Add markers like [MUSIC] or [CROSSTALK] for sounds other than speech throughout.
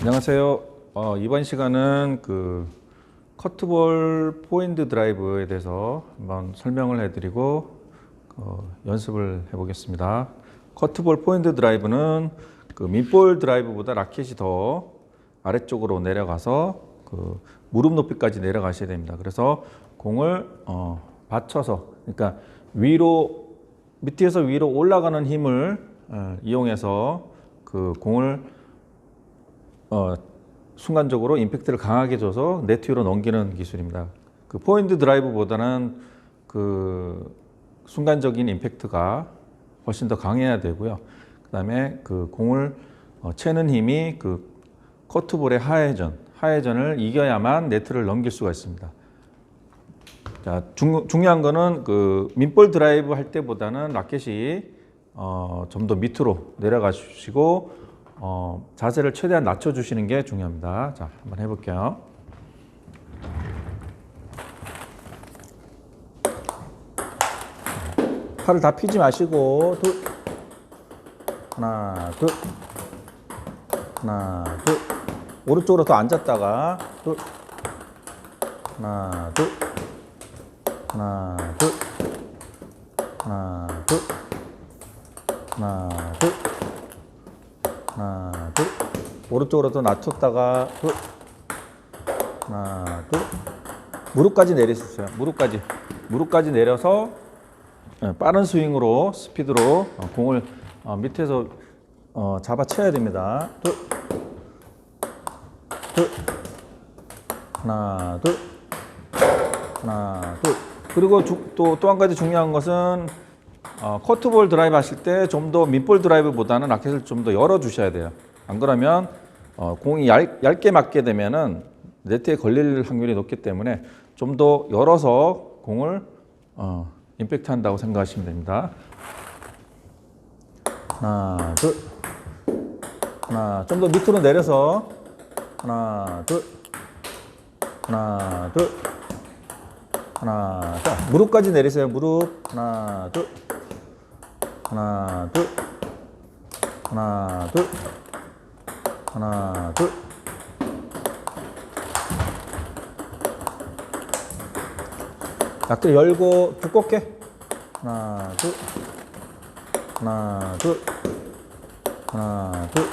안녕하세요. 어, 이번 시간은 그 커트볼 포인트 드라이브에 대해서 한번 설명을 해드리고 어, 연습을 해보겠습니다. 커트볼 포인트 드라이브는 그 밑볼 드라이브보다 라켓이 더 아래쪽으로 내려가서 그 무릎 높이까지 내려가셔야 됩니다. 그래서 공을 어, 받쳐서 그러니까 위로 밑에서 위로 올라가는 힘을 어, 이용해서 그 공을 어, 순간적으로 임팩트를 강하게 줘서 네트 위로 넘기는 기술입니다. 그 포인트 드라이브보다는 그 순간적인 임팩트가 훨씬 더 강해야 되고요. 그다음에 그 공을 어, 채는 힘이 그 커트볼의 하회전, 하회전을 이겨야만 네트를 넘길 수가 있습니다. 자, 중, 중요한 거는 그 민볼 드라이브 할 때보다는 라켓이 어, 좀 더 밑으로 내려가 주시고 어, 자세를 최대한 낮춰 주시는 게 중요합니다. 자, 한번 해볼게요. 팔을 다 피지 마시고 둘. 하나 둘. 하나 둘. 오른쪽으로 더 앉았다가 둘. 하나 둘. 하나 둘. 하나 둘. 하나 둘 하나 둘 오른쪽으로 더 낮췄다가 둘 하나 둘. 무릎까지 내리셨어요 무릎까지. 무릎까지 내려서 예, 빠른 스윙으로 스피드로 어, 공을 어, 밑에서 어, 잡아채야 됩니다. 둘, 둘. 하나 둘. 하나 둘. 그리고 또또 한 가지 중요한 것은 어, 커트볼 드라이브 하실 때 좀 더 밑볼 드라이브보다는 라켓을 좀 더 열어 주셔야 돼요. 안 그러면 어, 공이 얇, 얇게 맞게 되면은 네트에 걸릴 확률이 높기 때문에 좀 더 열어서 공을 어, 임팩트 한다고 생각하시면 됩니다. 하나, 둘. 하나, 좀 더 밑으로 내려서 하나, 둘. 하나, 둘. 하나, 자, 무릎까지 내리세요. 무릎. 하나, 둘. 하나, 둘. 하나, 둘. 하나, 둘. 약들 열고 두껍게. 하나, 둘. 하나, 둘. 하나, 둘.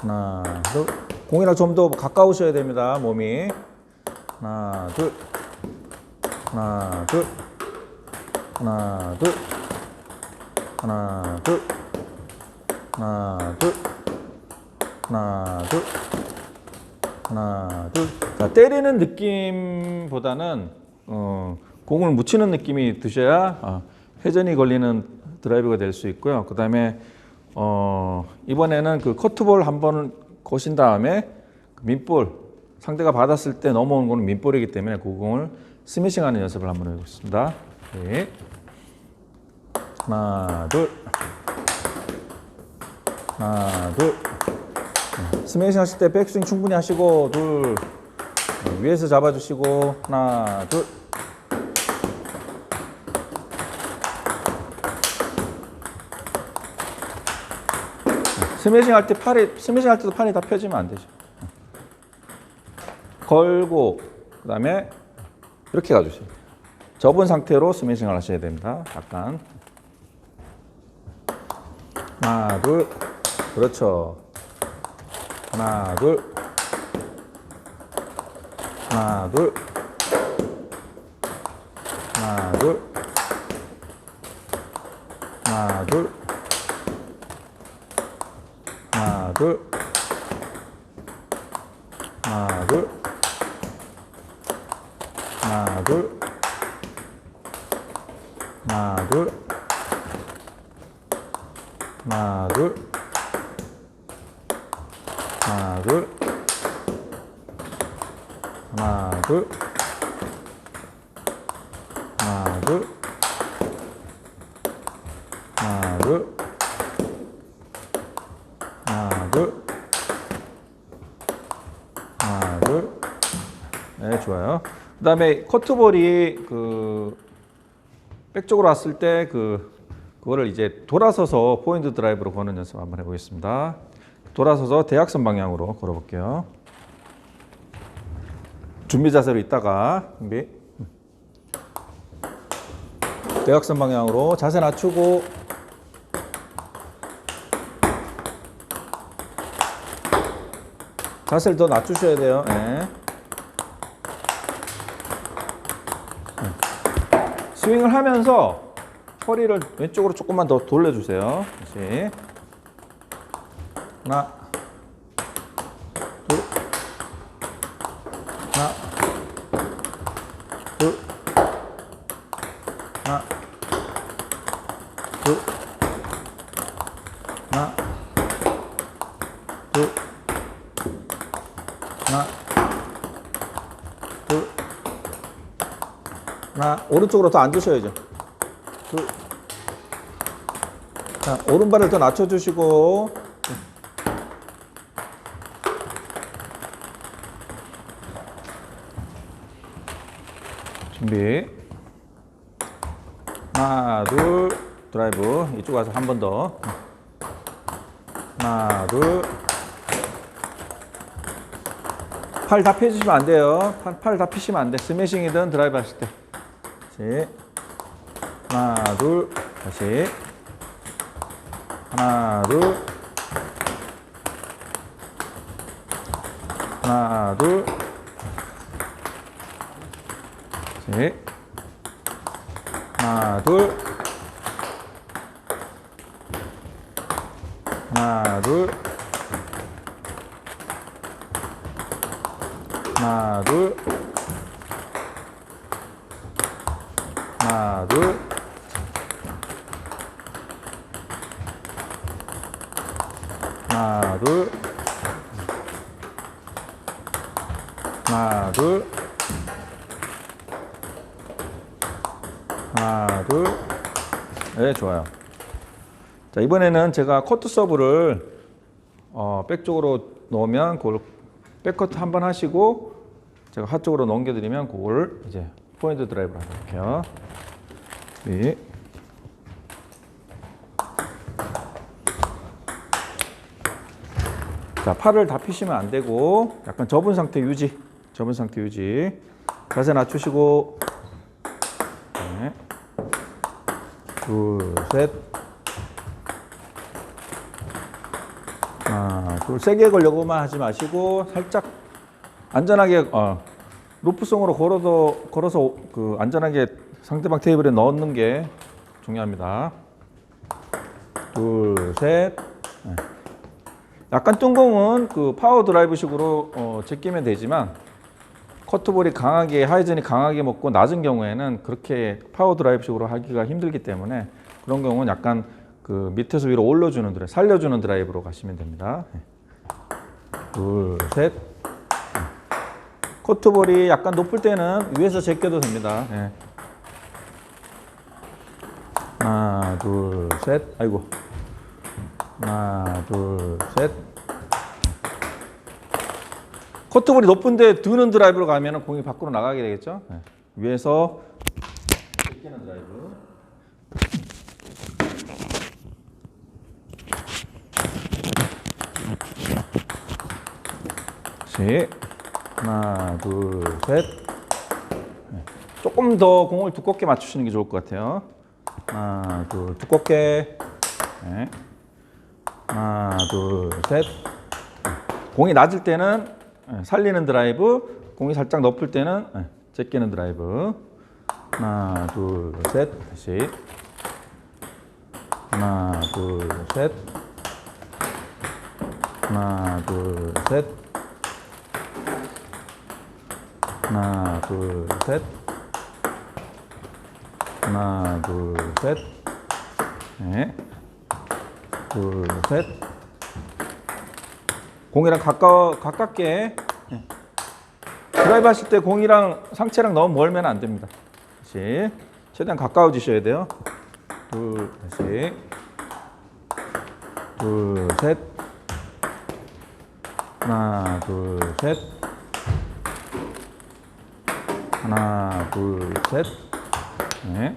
하나, 둘. 공이랑 좀 더 가까우셔야 됩니다. 몸이. 하나, 둘. 하나, 둘. 하나, 둘. 하나, 둘. 하나, 둘. 하나, 둘. 하나, 둘. 자, 때리는 느낌보다는 어, 공을 묻히는 느낌이 드셔야 어, 회전이 걸리는 드라이브가 될 수 있고요. 그 다음에 어, 이번에는 그 커트볼 한 번 거신 다음에 그 민볼 상대가 받았을 때 넘어오는 거는 민볼이기 때문에 그 공을 스매싱하는 연습을 한번 해보겠습니다. 네. 하나, 둘. 하나, 둘. 네. 스매싱 하실 때 백스윙 충분히 하시고, 둘. 네, 위에서 잡아주시고, 하나, 둘. 네, 스매싱 할 때 팔이, 스매싱 할 때도 팔이 다 펴지면 안 되죠. 네. 걸고, 그 다음에 이렇게 가주세요. 접은 상태로 스매싱을 하셔야 됩니다. 약간. 하나, 둘. 그렇죠. 하나, 둘. 하나, 둘. 하나, 둘. 하나, 둘. 하나, 둘. 하나, 둘. 하나, 둘. 하나, 둘. 하나, 둘. 하나, 둘. 하나, 둘. 하나, 둘. 하나, 둘. 하나, 둘. 하나, 둘. 네, 좋아요. 그 다음에 커트볼이 그 백쪽으로 왔을 때그 그거를 이제 돌아서서 포인트 드라이브로 거는 연습 한번 해보겠습니다. 돌아서서 대각선 방향으로 걸어볼게요. 준비 자세로 있다가 준비. 대각선 방향으로 자세 낮추고 자세를 더 낮추셔야 돼요. 네. 네. 스윙을 하면서 허리를 왼쪽으로 조금만 더 돌려주세요. 다시. 하나, 둘, 하나, 둘, 하나, 둘, 하나, 둘, 하나, 둘, 하나, 오른쪽으로 더 앉으셔야죠. 둘, 자, 오른발을 더 낮춰주시고, 준비. 하나, 둘, 드라이브. 이쪽 와서 한 번 더. 하나, 둘. 팔 다 펴주시면 안 돼요. 팔 다 피시면 안 돼. 스매싱이든 드라이브 하실 때. 다시. 하나, 둘. 다시. 하나, 둘. 하나, 둘. 다시. 하나, 둘. 하나, 둘. 하나, 둘. 하나, 둘. 하나, 둘. 하나, 둘. 하나, 둘. 네, 좋아요. 자, 이번에는 제가 커트 서브를 어, 백 쪽으로 넣으면 그걸 백커트 한 번 하시고 제가 하 쪽으로 넘겨드리면 그걸 이제 포인트 드라이브로 할게요. 네. 자, 팔을 다 피시면 안 되고 약간 접은 상태 유지. 접은 상태 유지. 자세 낮추시고 네. 둘, 셋. 하나, 둘, 세게 걸려고만 하지 마시고 살짝 안전하게 어, 루프송으로 걸어서 걸어서 그 안전하게 상대방 테이블에 넣는 게 중요합니다. 둘, 셋. 네. 약간 뜬공은 그 파워 드라이브식으로 어, 제끼면 되지만 커트볼이 강하게 하이즌이 강하게 먹고 낮은 경우에는 그렇게 파워 드라이브식으로 하기가 힘들기 때문에 그런 경우는 약간 그 밑에서 위로 올려주는 드라이브, 살려주는 드라이브로 가시면 됩니다. 네. 둘, 셋. 커트볼이 약간 높을 때는 위에서 제껴도 됩니다. 네. 하나, 둘, 셋. 아이고. 하나, 둘, 셋. 커트볼이 높은데 드는 드라이브로 가면 공이 밖으로 나가게 되겠죠. 네. 위에서 제끼는 드라이브. 셋. 하나, 둘, 셋. 네. 조금 더 공을 두껍게 맞추시는 게 좋을 것 같아요. 하나, 둘, 두껍게. 네. 하나, 둘, 셋. 공이 낮을 때는 네, 살리는 드라이브, 공이 살짝 높을 때는 네, 제끼는 드라이브. 하나, 둘, 셋. 다시. 하나, 둘, 셋. 하나, 둘, 셋. 하나, 둘, 셋. 하나, 둘, 셋. 네. 둘, 셋. 공이랑 가까워, 가깝게. 네. 드라이브 하실 때 공이랑 상체랑 너무 멀면 안 됩니다. 다시. 최대한 가까워지셔야 돼요. 둘, 다시. 둘, 셋. 하나, 둘, 셋. 하나, 둘, 셋. 네.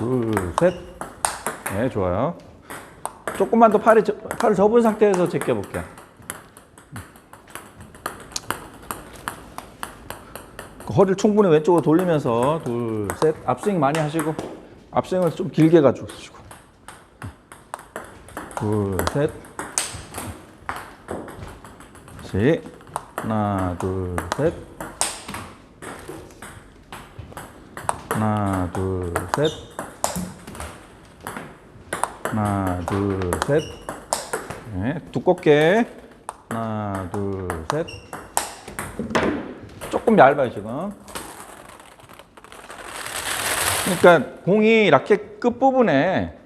둘, 셋. 네, 좋아요. 조금만 더 팔이, 저- 팔을 접은 상태에서 제껴볼게요. 그 허리를 충분히 왼쪽으로 돌리면서 둘, 셋. 앞스윙 많이 하시고 앞스윙을 좀 길게 가지고 쓰시고 둘, 셋. 다시 하나, 둘, 셋. 하나, 둘, 셋. 하나, 둘, 셋. 네, 두껍게. 하나, 둘, 셋. 조금 얇아요, 지금. 그러니까 공이 라켓 끝부분에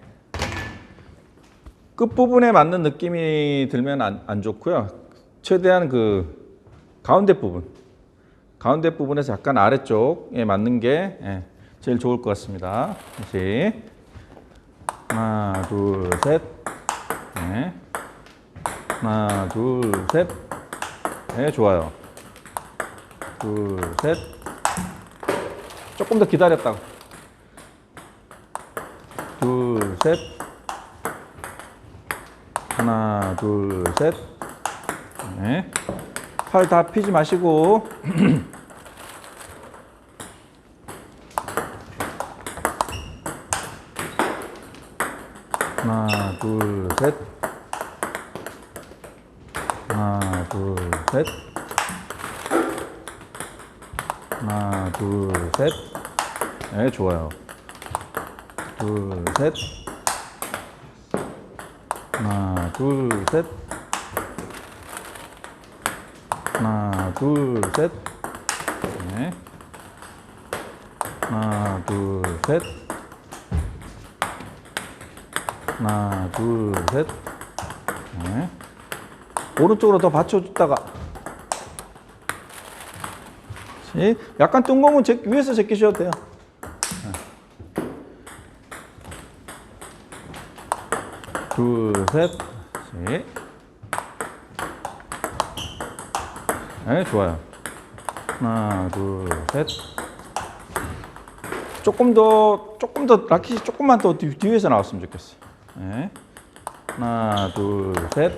끝부분에 맞는 느낌이 들면 안, 안 좋고요. 최대한 그 가운데 부분, 가운데 부분에서 약간 아래쪽에 맞는 게 예, 제일 좋을 것 같습니다. 다시 하나, 둘, 셋, 네. 하나, 둘, 셋, 네, 좋아요. 둘, 셋, 조금 더 기다렸다가 둘, 셋, 하나, 둘, 셋. 네. 팔 다 피지 마시고. [CLEARS THROAT] 하나, 둘, 셋. 하나, 둘, 셋. 하나, 둘, 셋. 네, 좋아요. 둘, 셋. 하나, 둘, 셋. 하나, 둘, 셋. 네. 하나, 둘, 셋. 하나, 둘, 셋. 네. 오른쪽으로 더 받쳐줬다가. 시- 약간 뜬금은 제, 위에서 제끼셔도 돼요. 둘, 셋, 셋. 네, 좋아요. 하나, 둘, 셋. 조금 더, 조금 더, 라켓이 조금만 더 뒤, 뒤에서 나왔으면 좋겠어요. 네. 하나, 둘, 셋.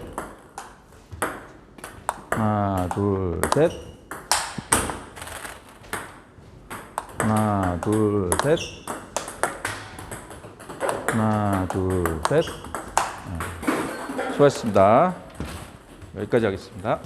하나, 둘, 셋. 하나, 둘, 셋. 하나, 둘, 셋. 수고하셨습니다. 여기까지 하겠습니다.